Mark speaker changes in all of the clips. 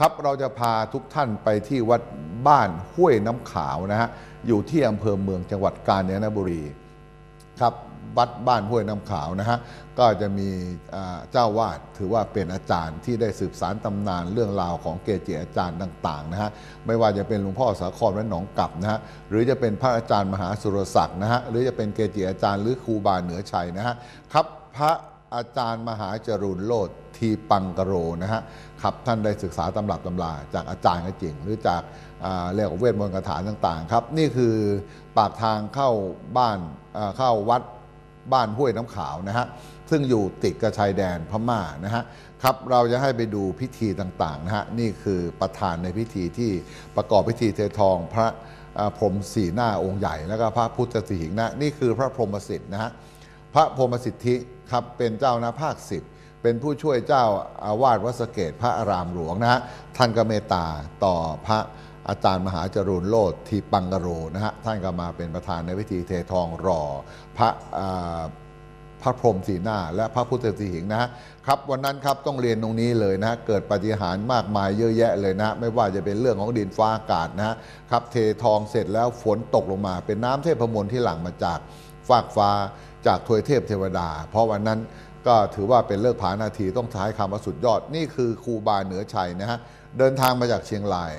Speaker 1: ครับเราจะพาทุกท่านไปที่วัดบ้านห้วยน้ำขาวนะฮะอยู่ที่อำเภอเมืองจังหวัดกาญจนบุรีครับวัดบ้านห้วยน้ำขาวนะฮะก็จะมีเจ้าวาดถือว่าเป็นอาจารย์ที่ได้สืบสารตำนานเรื่องราวของเกจิอาจารย์ต่าง ๆ นะฮะไม่ว่าจะเป็นหลวงพ่อสาครวัดหนองกลับนะฮะหรือจะเป็นพระอาจารย์มหาสุรศักดิ์นะฮะหรือจะเป็นเกจิอาจารย์หรือครูบาเหนือชัยนะฮะครับพระ อาจารย์มหาจรุนโลดทีปังกโรนะฮะครับท่านได้ศึกษาตำรับตำราจากอาจารย์ก็จริง หรือจากเรียกว่าเวทมนต์คาถาต่างๆครับ นี่คือปากทางเข้าบ้านเข้าวัดบ้านห้วยน้ำขาวนะฮะซึ่งอยู่ติดกับชายแดนพม่านะฮะครับเราจะให้ไปดูพิธีต่างๆนะฮะนี่คือประธานในพิธีที่ประกอบพิธีเททองพระพรหมสีหน้าองค์ใหญ่ แล้วก็พระพุทธสิหิงนะนี่คือพระพรหมสิทธิ์นะฮะ พระพรหมสิทธิครับเป็นเจ้านาภาคสิบเป็นผู้ช่วยเจ้าอาวาสวัดสเกตพระอารามหลวงนะฮะท่านก็เมตตาต่อพระอาจารย์มหาจรูนโลดทีปังกโรนะฮะท่านก็มาเป็นประธานในพิธีเททองรอ พระพระพรหมสีหน้า และพระพุทธสีหิงนะครับวันนั้นครับต้องเรียนตรงนี้เลยนะเกิดปฏิหารมากมายเยอะแยะเลยนะ ไม่ว่าจะเป็นเรื่องของดินฟ้าอากาศนะครับเททองเสร็จแล้วฝนตกลงมา เป็นน้ำเทพมนต์ที่หลั่งมาจากฟากฟ้า จากทวยเทพเทวดา เพราะวันนั้นก็ถือว่าเป็นเลิกผานาทีต้องใช้คำว่าสุดยอด นี่คือครูบาเหนือชัยนะฮะเดินทางมาจากเชียงราย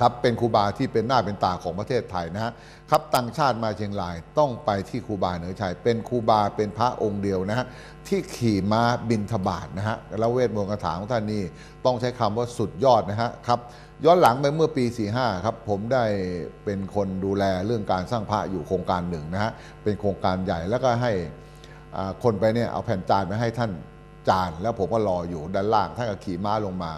Speaker 1: ครับเป็นครูบาที่เป็นหน้าเป็นตาของประเทศไทยนะฮะครับต่างชาติมาเชียงรายต้องไปที่ครูบาเหนือชัย เป็นครูบาเป็นพระองค์เดียวนะฮะที่ขี่ม้าบินทบาทนะฮะแล้วเวทมนต์คาถาของท่านนี่ต้องใช้คำว่าสุดยอดนะฮะครับ ย้อนหลังไปเมื่อปี 45 ครับ ผมได้เป็นคนดูแลเรื่องการสร้างพระอยู่โครงการหนึ่งนะฮะ เป็นโครงการใหญ่แล้วก็ให้คนไปเนี่ยเอาแผ่นจานไปให้ท่านจาน แล้วผมก็รออยู่ด้านล่างท่านก็ขี่ม้าลงมา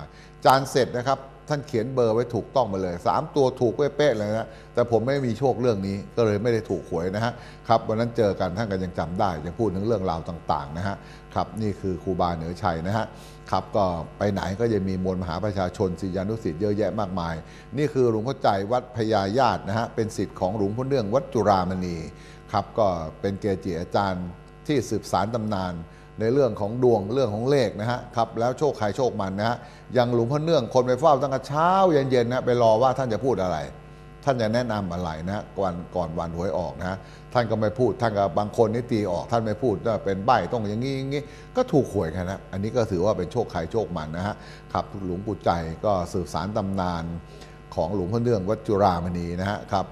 Speaker 1: จานเสร็จนะครับ ท่านเขียนเบอร์ไว้ถูกต้องมาเลย 3 ตัวถูกเป๊ะเลยนะแต่ผมไม่มีโชคเรื่องนี้ก็เลยไม่ได้ถูกหวยนะฮะครับวันนั้นเจอกันท่านก็ยังจำได้ยังพูดถึงเรื่องราวต่างๆนะฮะครับนี่คือครูบาเหนือชัยนะฮะครับก็ไปไหนก็จะมีมวลมหาประชาชนศิษยานุศิษย์เยอะแยะมากมาย นี่คือหลวงพ่อใจวัดพญาญาตินะฮะเป็นศิษย์ของหลวงพ่อเนื่องวัดจุรามณีครับก็เป็นเกจิอาจารย์ที่สืบสารตำนาน ในเรื่องของดวงเรื่องของเลขนะฮะครับแล้วโชคใครโชคมันนะฮะอย่างหลวงพ่อเนื่องคนไปเฝ้าตั้งแต่เช้าเย็นๆนะไปรอว่าท่านจะพูดอะไร ท่านจะแนะนำอะไรนะก่อนก่อนวันหวยออกนะฮะท่านก็ไม่พูดท่านก็บางคนนี่ตีออกท่านไม่พูดว่าเป็นใบต้องอย่างนี้อย่างนี้ก็ถูกหวยกันนะอันนี้ก็ถือว่าเป็นโชคใครโชคมันนะฮะครับหลวงปู่ใจก็สืบสารตำนาน ของหลวงพ่อเนื่องวัดจุรามณีนะฮะครับ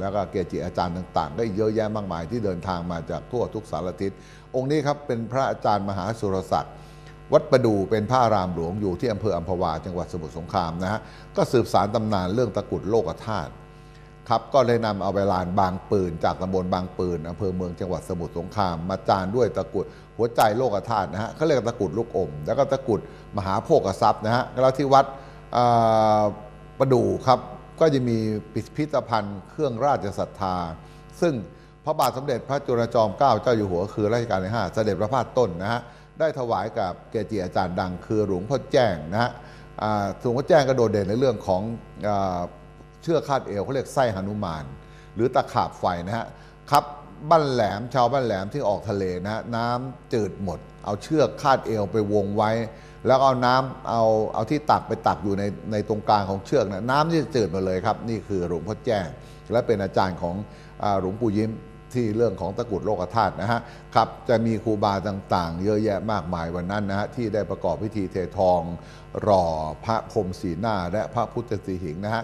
Speaker 1: แล้วก็เกจิอาจารย์ต่างๆ ก็อีกเยอะแยะมากมายที่เดินทางมาจากทั่วทุกสารทิศองค์นี้ครับเป็นพระอาจารย์มหาสุรศักดิ์วัดประดูเป็นพระรามหลวงอยู่ที่อำเภออัมพวาจังหวัดสมุทรสงครามนะฮะก็สืบสารตำนานเรื่องตะกุดโลกธาตุครับก็เลยนำเอาไปลานบางปืน จากตำบลบางปืนอำเภอเมืองจังหวัดสมุทรสงคราม มาจานด้วยตะกุดหัวใจโลกธาตุนะฮะเขาเรียกตะกุดลูกอม แล้วก็ตะกุดมหาโภคทรัพย์นะฮะแล้วที่วัดอ ประดูครับก็จะมีพิพิธภัณฑ์เครื่องราชศรัทธา ซึ่งพระบาทสมเด็จพระจุลจอมเกล้าเจ้าอยู่หัวคือรัชกาลที่5เสด็จพระพาสต้นนะฮะได้ถวายกับเกจิอาจารย์ดังคือหลวงพ่อแจ้งนะฮะหลวงพ่อแจ้งก็โดดเด่นในเรื่องของอเชือกคาดเอวเขาเรียกไส้หนุมาน หรือตะขาบไฟนะฮะครับบ้านแหลมชาวบ้านแหลมที่ออกทะเลนะฮะน้ำจืดหมด เอาเชือกคาดเอวไปวงไว้แล้วเอาน้ำเอาเอาที่ตักไปตักอยู่ในในตรงกลางของเชือกนะน้ำที่จืดมาเลยครับ นี่คือหลวงพ่อแจ้ง และเป็นอาจารย์ของหลวงปู่ยิ้มที่เรื่องของตะกรุดโลกธาตุนะฮะครับจะมีครูบาต่างๆ เยอะแยะมากมายวันนั้นนะฮะที่ได้ประกอบพิธีเททอง รอพระพรหมสีหน้า และพระพุทธสีหิงนะฮะ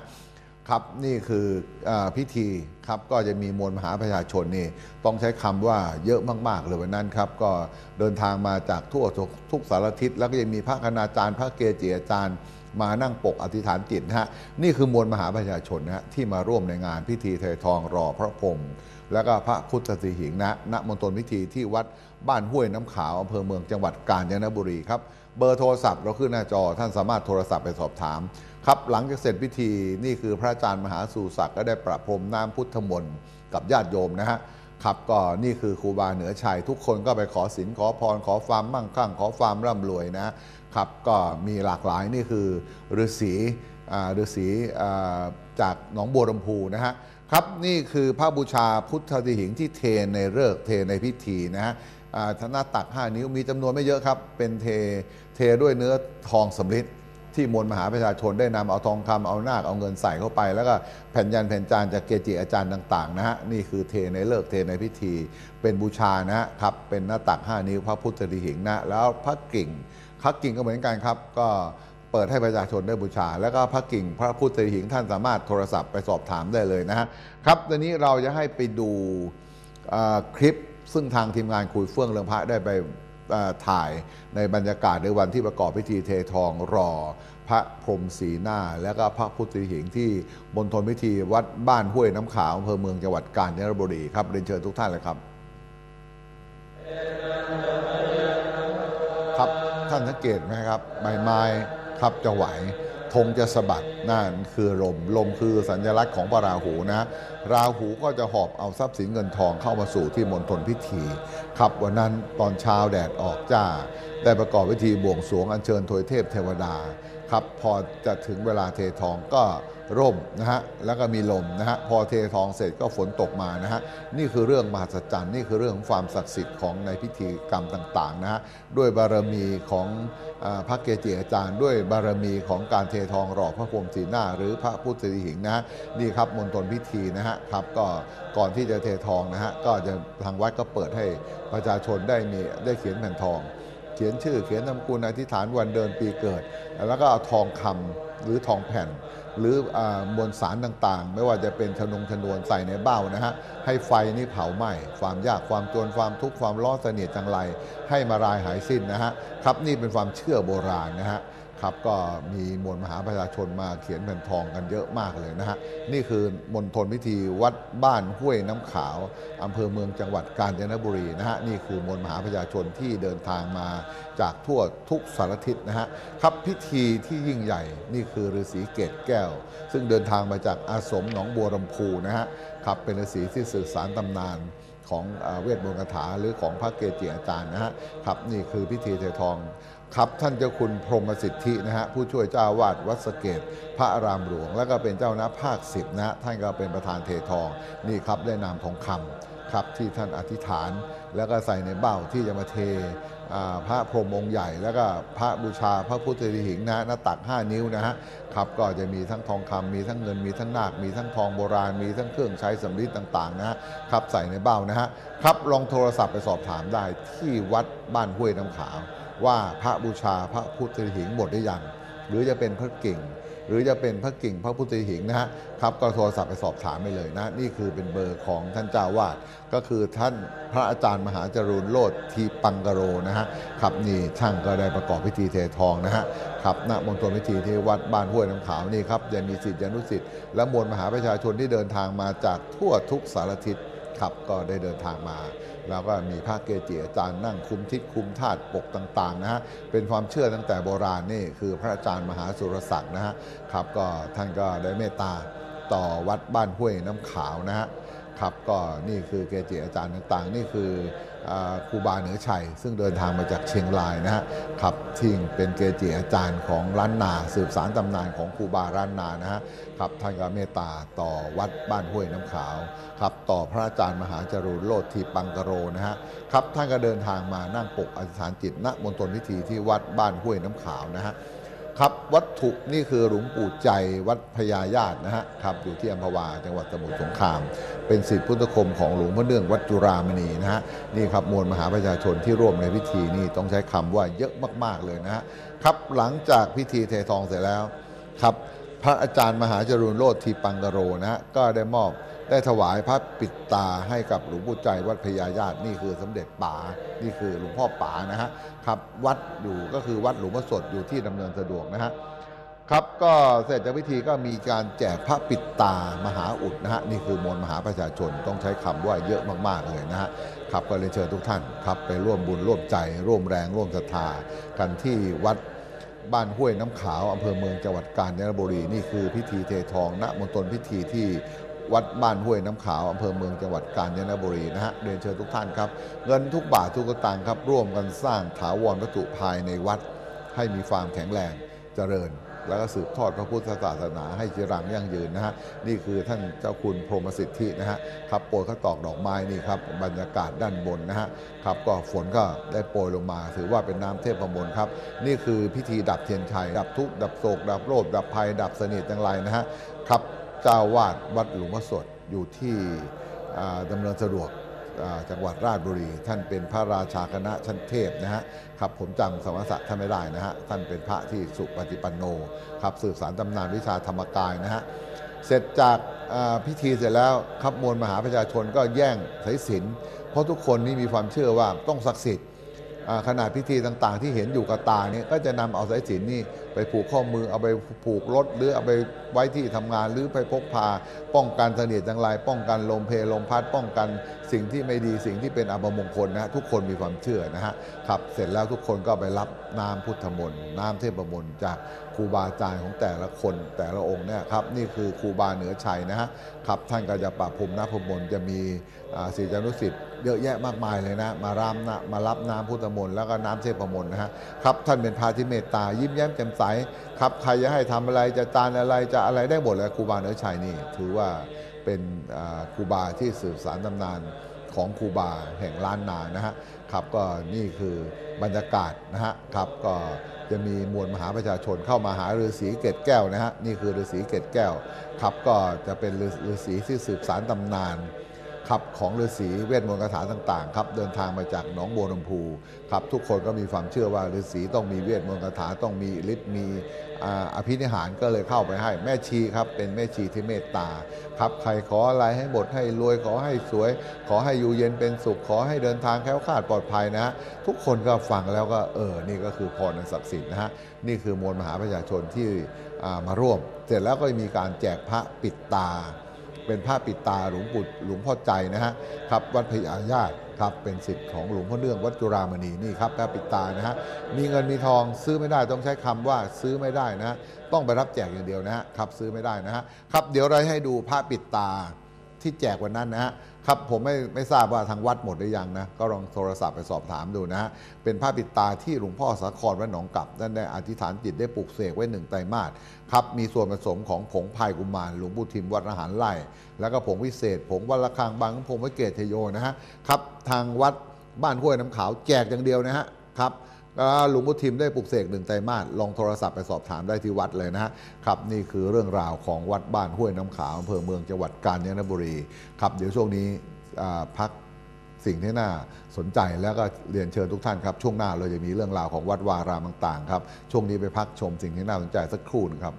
Speaker 1: ครับนี่คืออพิธีครับก็จะมีมวลมหาประชาชนนี่ต้องใช้คำว่าเยอะมาก ๆ เลยวันนั้นครับ ก็เดินทางมาจากทั่วทุกทุกสารทิศแล้วก็ยังมีพระคณาจารย์ พระเกจิอาจารย์มานั่งปกอธิษฐานจิตนะฮะนี่คือมวลมหาประชาชนนะฮะที่มาร่วมในงานพิธีเททองรอพระพรหมแล้วก็พระพุทธสีหิงนะณมณฑลพิธีที่วัดบ้านห้วยน้ำขาวอำเภอเมืองจังหวัดกาญจนบุรีครับเบอร์โทรศัพท์เราขึ้นหน้าจอท่านสามารถโทรศัพท์ไปสอบถาม ครับหลังจากเสร็จพิธีนี่คือพระอาจารย์มหาสูศักดิ์ก็ได้ประพรมน้ำพุทธมนต์กับญาติโยมนะฮะครับก็นี่คือครูบาเหนือชัยทุกคนก็ไปขอศีลขอพรขอความมั่งคั่ง ขอความร่ำรวยนะครับก็มีหลากหลายนี่คือฤาษีอ่าฤาษีอ่าจากหนองบัวลำพูนะฮะครับนี่คือพระบูชาพุทธติหิงที่เทในเลิกเทในพิธีนะฮะอ่าหน้าตัก 5 นิ้วมีจำนวนไม่เยอะครับ เป็นเทเทด้วยเนื้อทองสำริด ที่มวลมหาประชาชนได้นำเอาทองคำเอานาคเอาเงินใส่เข้าไป แล้วก็แผ่นยันแผ่นจานจากเกจิอาจารย์ต่างๆนะฮะนี่คือเทในเลิกเทในพิธี เป็นบูชานะฮะครับเป็นหน้าตัก 5 นิ้วพระพุทธดิหิงนะแล้วพระกิ่งพระกิ่งก็เหมือนกันครับ ก็เปิดให้ประชาชนได้บูชา แล้วก็พระกิ่งพระพุทธหิงท่านสามารถโทรศัพท์ไปสอบถามได้เลยนะฮะครับตอนนี้เราจะให้ไปดูคลิปซึ่งทางทีมงานคุยเฟื่องเรืองพระได้ไป ถ่ายในบรรยากาศในวันที่ประกอบพิธีเททองรอ พระพรหมสีหน้า และก็พระพุทธหิงที่บนทนพิธีวัดบ้านห้วยน้ำขาวอำเภอเมืองจังหวัดกาญจนบุรีครับเรียนเชิญทุกท่านเลยครับ ครับท่านสังเกตไหมครับใบไม้ครับจะไหว ธงจะสะบัดนั่นคือลม ลมคือสัญลักษณ์ของพระราหูนะ ราหูก็จะหอบเอาทรัพย์สินเงินทองเข้ามาสู่ที่มณฑลพิธี ครับวันนั้นตอนเช้าแดดออกจ้า ได้ประกอบพิธีบวงสรวงอัญเชิญทวยเทพเทวดา ครับพอจะถึงเวลาเททองก็ร่มนะฮะแล้วก็มีลมนะฮะพอเททองเสร็จก็ฝนตกมานะฮะนี่คือเรื่องมหัศจรรย์นี่คือเรื่องของความศักดิ์สิทธิ์ของในพิธีกรรมต่างๆนะฮะด้วยบารมีของอพระเกจิอาจารย์ ด้วยบารมีของการเททองหล่อพระพรหมสีหน้า หรือพระพุทธหิงนะฮะนี่ครับมณฑลพิธีนะฮะครับก็ก่อนที่จะเททองนะฮะก็จะทางวัดก็เปิดให้ประชาชนได้มีได้เขียนแผ่นทอง เขียนชื่อเขียนนามกุลอธิษฐานวันเดือนปีเกิด แล้วก็เอาทองคำหรือทองแผ่น หรืออมวลสารต่างๆ ไม่ว่าจะเป็นชนงชนวนใส่ในเบ้านะฮะให้ไฟนี่เผาไหม้ความยากความจนความทุกข์ความร้อนเสนียดจังไรให้มารายหายสิ้นนะฮะครับนี่เป็นความเชื่อโบราณนะฮะ ครับก็มีมวลมหาประชาชนมาเขียนแผ่นทองกันเยอะมากเลยนะฮะนี่คือมณฑลพิธีวัดบ้านห้วยน้ำขาวอำเภอเมืองจังหวัดกาญจนบุรีนะฮะนี่คือมวลมหาประชาชนที่เดินทางมาจากทั่วทุกสารทิศนะฮะครับพิธีที่ยิ่งใหญ่นี่คือฤาษีเกตแก้ว ซึ่งเดินทางมาจากอาสมหนองบัวลำพูนะฮะครับเป็นฤาษีที่สื่อสารตำนาน ของเวทมนต์คาถาหรือของพระเกจิอาจารย์นะฮะครับนี่คือพิธีเททองครับท่านเจ้าคุณพรหมสิทธินะฮะผู้ช่วยเจ้าวาดวัดสเกต พระอารามหลวง แล้วก็เป็นเจ้าหน้าภาคสิบนะท่านก็เป็นประธานเททองนี่ครับได้นามทองค ครับที่ท่านอธิษฐาน แล้วก็ใส่ในเบ้าที่จะมาเทพระพรหมองค์ใหญ่ แล้วก็พระบูชาพระพุทธหิงนะหน้าตัก 5 นิ้วนะฮะครับก็จะมีทั้งทองคำมีทั้งเงินมีทั้งนาคมีทั้งทองโบราณมีทั้งเครื่องใช้สำริดต่างๆนะฮะครับใส่ในเบ้านะฮะครับลองโทรศัพท์ไปสอบถามได้ที่วัดบ้านห้วยน้ำขาว ว่าพระบูชาพระพุทธหิงหมดหรือยังหรือจะเป็นพระกิ่ง หรือจะเป็นพระกิ่งพระพุทธหิงนะฮะครับก็โทรศัพท์ไปสอบถามไปเลยนะ นี่คือเป็นเบอร์ของท่านเจ้าวาดก็คือท่านพระอาจารย์มหาจรูนโลดทีปังกโรนะฮะครับนี่ช่างก็ได้ประกอบพิธีเททองนะฮะครับณมณฑลพิธีที่วัดบ้านห้วยน้ำขาวนี่ครับจะมีสิทธิอนุสิทธิ์และมวลมหาประชาชนที่เดินทางมาจากทั่วทุกสารทิศ ครับก็ได้เดินทางมา แล้วก็มีพระเกจิอาจารย์นั่งคุมทิศคุมธาตุปกต่างๆนะฮะเป็นความเชื่อตั้งแต่โบราณนี่คือพระอาจารย์มหาสุรศักดิ์นะฮะครับก็ท่านก็ได้เมตตาต่อวัดบ้านห้วยน้ำขาวนะฮะ ครับก็นี่คือเกจิอาจารย์ต่างๆ นี่คือครูบาเหนือชัย ซึ่งเดินทางมาจากเชียงรายนะฮะครับที่เป็นเกจิอาจารย์ของล้านนา สืบสารตำนานของครูบาล้านนานะฮะครับท่านก็เมตตาต่อวัดบ้านห้วยน้ำขาวครับต่อพระอาจารย์มหาจรูนโลดทีปังกโรนะฮะครับท่านก็เดินทางมานั่งปกอธิษฐานจิตณมณฑลพิธีที่วัดบ้านห้วยน้ำขาวนะฮะ ครับวัตถุนี่คือหลวงปู่ใจวัดพญาญาตินะฮะครับอยู่ที่อัมพวาจังหวัดสมุทรสงคราม เป็นศิษย์พุทธคมของหลวงพ่อเนื่องวัดจุรามณีนะฮะนี่ครับมวลมหาประชาชนที่ร่วมในพิธีนี่ต้องใช้คำว่าเยอะมากๆเลยนะฮะครับหลังจากพิธีเททองเสร็จแล้วครับ พระอาจารย์มหาจรูนโลดทีปังกโรนะฮะก็ได้มอบได้ถวายพระปิดตาให้กับหลวงปู่ใจวัดพญาญาตินี่คือสมเด็จป๋านี่คือหลวงพ่อป๋านะฮะครับวัดอยู่ก็คือวัดหลวงพ่อสดอยู่ที่ดำเนินสะดวกนะฮะครับก็เสร็จจากพิธีก็มีการแจกพระปิดตามหาอุดนะฮะนี่คือมวลมหาประชาชนต้องใช้คำว่าเยอะมากๆเลยนะฮะครับก็เลยนเชิญทุกท่านครับไปร่วมบุญร่วมใจ ร่วมแรงร่วมศรัทธากันที่วัด บ้านห้วยน้ำขาวอำเภอเมืองจังหวัดกาญจนบุรีนี่คือพิธีเททองณมณฑลพิธีที่วัดบ้านห้วยน้ำขาวอำเภอเมืองจังหวัดกาญจนบุรีนะฮะเรียนเชิญทุกท่านครับ เงินทุกบาททุกตังค์ครับ ร่วมกันสร้างถาวรวัตถุภายในวัด ให้มีความแข็งแรงเจริญ แล้วก็สืบทอดพระพุทธศาสนาให้จีรังยั่งยืนนะฮะนี่คือท่านเจ้าคุณพรหมสิทธินะฮะครับโปรยข้าวตอกดอกไม้นี่ครับบรรยากาศด้านบนนะฮะครับก็ฝนก็ได้โปรยลงมา ถือว่าเป็นน้ำเทพประมลครับ นี่คือพิธีดับเทียนชัย ดับทุกข์ดับโศก ดับโรคดับภัย ดับสนิทจังไรนะฮะครับเจ้าวาดวัดหลวงพ่อสดอยู่ที่อ่าดำเนินสะดวก จังหวัดราชบุรี ท่านเป็นพระราชาคณะชั้นเทพนะฮะครับผมจำสมณศักดิ์ท่านไม่ได้นะฮะท่านเป็นพระที่สุปฏิปันโนครับสืบสารตำนานวิชาธรรมกายนะฮะเสร็จจากพิธีเสร็จแล้วครับมวลมหาประชาชนก็แย่งสายสินเพราะทุกคนนี่มีความเชื่อว่าต้องศักดิ์สิทธิ์ ขนาดพิธีต่างๆ ที่เห็นอยู่กับตาเนี่ยก็จะนำเอาสายสินนี่ไปผูกข้อมือเอาไปผูกรถหรือเอาไปไว้ที่ทำงานหรือไปพกพา ป้องกันเสนียดจังไรป้องกันลมเพลลมพัดป้องกันสิ่งที่ไม่ดีสิ่งที่เป็นอัปมงคลนะฮะทุกคนมีความเชื่อนะฮะครับเสร็จแล้วทุกคนก็ไปรับน้ำพุทธมนต์น้ำเทพมนต์จาก ครูบาอาจารย์ของแต่ละคนแต่ละองค์เนี่ยครับนี่คือครูบาเหนือชัยนะฮะครับท่านก็จะประพรมน้ำพุทธมนจะมีศิษยานุศิษย์เยอะแยะมากมายเลยนะมารับนะมารับน้ำพุทธมนต์แล้วก็น้ำเทพมนต์นะฮะครับท่านเป็นพระที่เมตตายิ้มแย้มแจ่มใสครับใครจะให้ทำอะไรจะตานอะไรจะอะไรได้หมดเลยครูบาเหนือชัยนี่ ถือว่าเป็นครูบาที่สืบสารตำนานของครูบาแห่งล้านนานะฮะ ครับก็นี่คือบรรยากาศนะฮะครับก็จะมีมวลมหาประชาชนเข้ามาหาฤาษีเกตแก้วนะฮะนี่คือฤาษีเกตแก้วครับก็จะเป็นฤาษีที่สืบสารตำนาน ครับของฤาษีเวทมนต์คาถาต่างๆครับเดินทางมาจากหนองบัวลำพูครับทุกคนก็มีความเชื่อว่าฤาษีต้องมีเวทมนต์คาถาต้องมีฤทธิ์มีอภินิหารก็เลยเข้าไปให้แม่ชีครับเป็นแม่ชีที่เมตตาครับใครขออะไรให้หมดให้รวยขอให้สวย ขอให้อยู่เย็นเป็นสุข ขอให้เดินทางแคล้วคลาดปลอดภัยนะ ทุกคนก็ฟังแล้วก็เออนี่ก็คือพรอันศักดิ์สิทธิ์นะฮะนี่คือมวลมหาประชาชนที่มาร่วม เสร็จแล้วก็มีการแจกพระปิดตา เป็นผ้าปิดตาหลวงปู่หลวงพ่อใจนะฮะครับวัดพญาญาติครับเป็นสิทธิ์ของหลวงพ่อเนื่องวัดจุรามณีนี่ครับผ้าปิดตานะฮะมีเงินมีทองซื้อไม่ได้ต้องใช้คำว่าซื้อไม่ได้นะฮะต้องไปรับแจกอย่างเดียวนะฮะครับซื้อไม่ได้นะฮะครับเดี๋ยวเราให้ดูผ้าปิดตาที่แจกวันนั้นนะฮะ ครับผมไม่ไม่ทราบว่าทางวัดหมดหรือยังนะ ก็ลองโทรศัพท์ไปสอบถามดูนะฮะ เป็นผ้าปิดตาที่หลวงพ่อสาครวัดหนองกลับนั่นได้อธิษฐานจิตได้ปลูกเสกไว้หนึ่งไตรมาสครับมีส่วนผสมของผงพายกุมารหลวงปู่ทิมวัดอาหารไร่แล้วก็ผงวิเศษ ผงวัดระฆังบางผงวิเกตเทโยนะฮะครับทางวัดบ้านห้วยน้ำขาวแจกอย่างเดียวนะฮะครับ หลวงพ่อทิมได้ปลุกเสกหนึ่งไตรมาสลองโทรศัพท์ไปสอบถามได้ที่วัดเลยนะครับนี่คือเรื่องราวของวัดบ้านห้วยน้ำขาวอำเภอเมืองจังหวัดกาญจนบุรีครับเดี๋ยวช่วงนี้พักสิ่งที่น่าสนใจแล้วก็เรียนเชิญทุกท่านครับ ช่วงหน้าเราจะมีเรื่องราวของวัดวารามต่างๆครับช่วงนี้ไปพักชมสิ่งที่น่าสนใจสักครู่หนึงครับ